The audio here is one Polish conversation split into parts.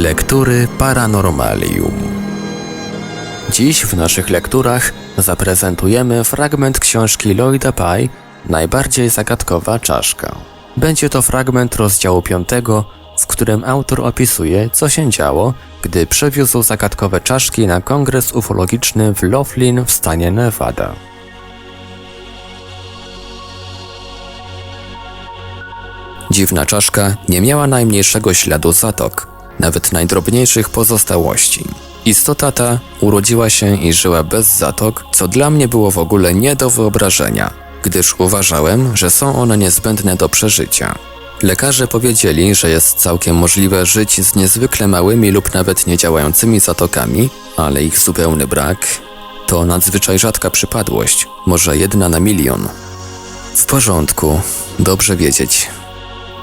Lektury Paranormalium. Dziś w naszych lekturach zaprezentujemy fragment książki Lloyda Pye Najbardziej zagadkowa czaszka. Będzie to fragment rozdziału 5, w którym autor opisuje, co się działo, gdy przewiózł zagadkowe czaszki na kongres ufologiczny w Laughlin w stanie Nevada. Dziwna czaszka nie miała najmniejszego śladu zatok, nawet najdrobniejszych pozostałości. Istota ta urodziła się i żyła bez zatok, co dla mnie było w ogóle nie do wyobrażenia, gdyż uważałem, że są one niezbędne do przeżycia. Lekarze powiedzieli, że jest całkiem możliwe żyć z niezwykle małymi lub nawet niedziałającymi zatokami, ale ich zupełny brak to nadzwyczaj rzadka przypadłość, może jedna na milion. W porządku, dobrze wiedzieć.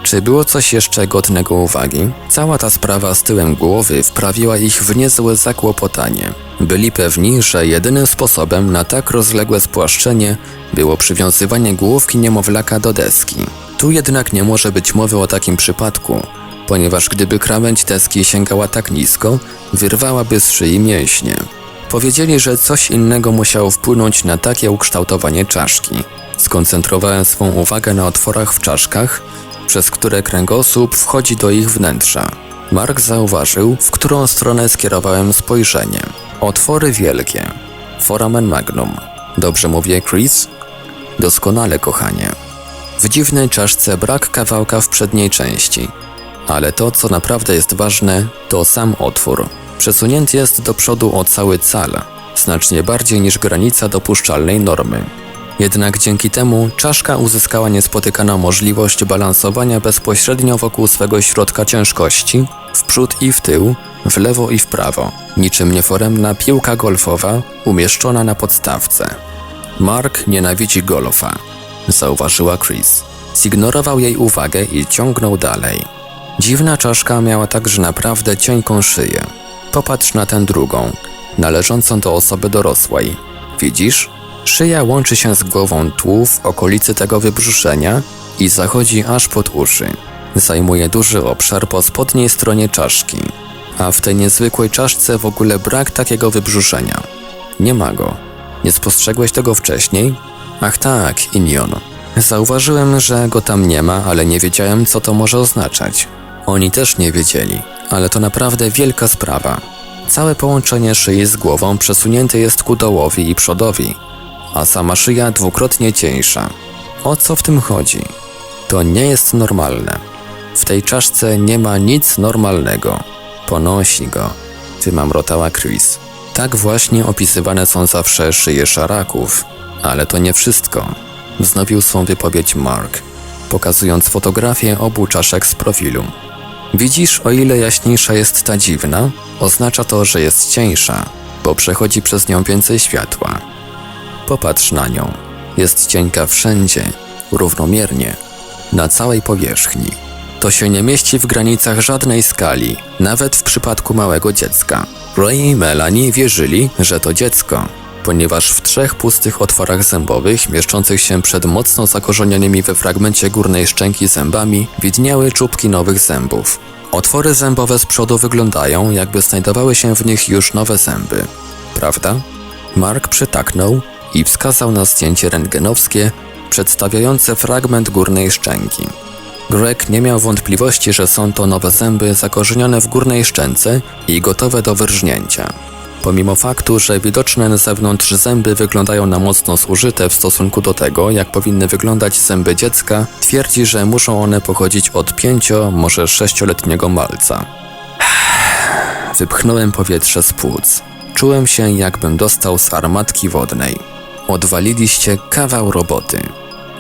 Czy było coś jeszcze godnego uwagi? Cała ta sprawa z tyłem głowy wprawiła ich w niezłe zakłopotanie. Byli pewni, że jedynym sposobem na tak rozległe spłaszczenie było przywiązywanie główki niemowlaka do deski. Tu jednak nie może być mowy o takim przypadku, ponieważ gdyby krawędź deski sięgała tak nisko, wyrwałaby z szyi mięśnie. Powiedzieli, że coś innego musiało wpłynąć na takie ukształtowanie czaszki. Skoncentrowałem swą uwagę na otworach w czaszkach, przez które kręgosłup wchodzi do ich wnętrza. Mark zauważył, w którą stronę skierowałem spojrzenie. Otwory wielkie. Foramen magnum. Dobrze mówię, Chris? Doskonale, kochanie. W dziwnej czaszce brak kawałka w przedniej części. Ale to, co naprawdę jest ważne, to sam otwór. Przesunięty jest do przodu o cały cal, znacznie bardziej niż granica dopuszczalnej normy. Jednak dzięki temu czaszka uzyskała niespotykaną możliwość balansowania bezpośrednio wokół swego środka ciężkości, w przód i w tył, w lewo i w prawo, niczym nieforemna piłka golfowa umieszczona na podstawce. Mark nienawidzi golfa, zauważyła Chris. Zignorował jej uwagę i ciągnął dalej. Dziwna czaszka miała także naprawdę cienką szyję. Popatrz na tę drugą, należącą do osoby dorosłej. Widzisz? Szyja łączy się z głową tłu w okolicy tego wybrzuszenia i zachodzi aż pod uszy. Zajmuje duży obszar po spodniej stronie czaszki, a w tej niezwykłej czaszce w ogóle brak takiego wybrzuszenia. Nie ma go. Nie spostrzegłeś tego wcześniej? Ach tak, Inion. Zauważyłem, że go tam nie ma, ale nie wiedziałem, co to może oznaczać. Oni też nie wiedzieli, ale to naprawdę wielka sprawa. Całe połączenie szyi z głową przesunięte jest ku dołowi i przodowi, a sama szyja dwukrotnie cieńsza. O co w tym chodzi? To nie jest normalne. W tej czaszce nie ma nic normalnego. Ponosi go, wymamrotała Chris. Tak właśnie opisywane są zawsze szyje szaraków. Ale to nie wszystko. Wznowił swą wypowiedź Mark, pokazując fotografię obu czaszek z profilu. Widzisz, o ile jaśniejsza jest ta dziwna, oznacza to, że jest cieńsza, bo przechodzi przez nią więcej światła. Popatrz na nią. Jest cienka wszędzie, równomiernie, na całej powierzchni. To się nie mieści w granicach żadnej skali, nawet w przypadku małego dziecka. Ray i Melanie wierzyli, że to dziecko, ponieważ w trzech pustych otworach zębowych, mieszczących się przed mocno zakorzenionymi we fragmencie górnej szczęki zębami, widniały czubki nowych zębów. Otwory zębowe z przodu wyglądają, jakby znajdowały się w nich już nowe zęby. Prawda? Mark przytaknął i wskazał na zdjęcie rentgenowskie przedstawiające fragment górnej szczęki. Greg nie miał wątpliwości, że są to nowe zęby zakorzenione w górnej szczęce i gotowe do wyrżnięcia. Pomimo faktu, że widoczne na zewnątrz zęby wyglądają na mocno zużyte w stosunku do tego, jak powinny wyglądać zęby dziecka, twierdzi, że muszą one pochodzić od pięcio, może sześcioletniego malca. Wypchnąłem powietrze z płuc. Czułem się, jakbym dostał z armatki wodnej. Odwaliliście kawał roboty.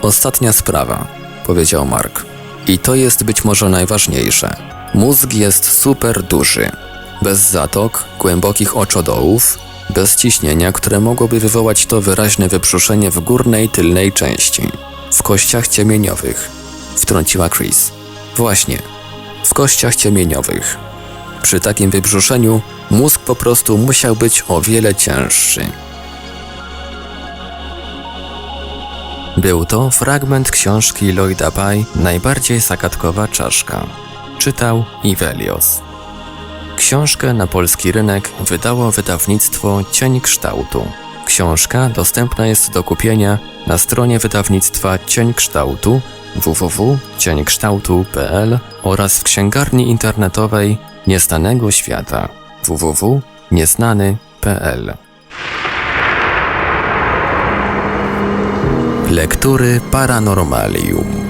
Ostatnia sprawa, powiedział Mark. I to jest być może najważniejsze. Mózg jest super duży. Bez zatok, głębokich oczodołów, bez ciśnienia, które mogłoby wywołać to wyraźne wybrzuszenie w górnej tylnej części. W kościach ciemieniowych. Wtrąciła Chris. Właśnie. W kościach ciemieniowych. Przy takim wybrzuszeniu mózg po prostu musiał być o wiele cięższy. Był to fragment książki Lloyda Pye Najbardziej zagadkowa czaszka. Czytał Ivelios. Książkę na polski rynek wydało wydawnictwo Cień Kształtu. Książka dostępna jest do kupienia na stronie wydawnictwa Cień Kształtu www.cieńkształtu.pl oraz w księgarni internetowej Nieznanego Świata www.nieznany.pl Lektury Paranormalium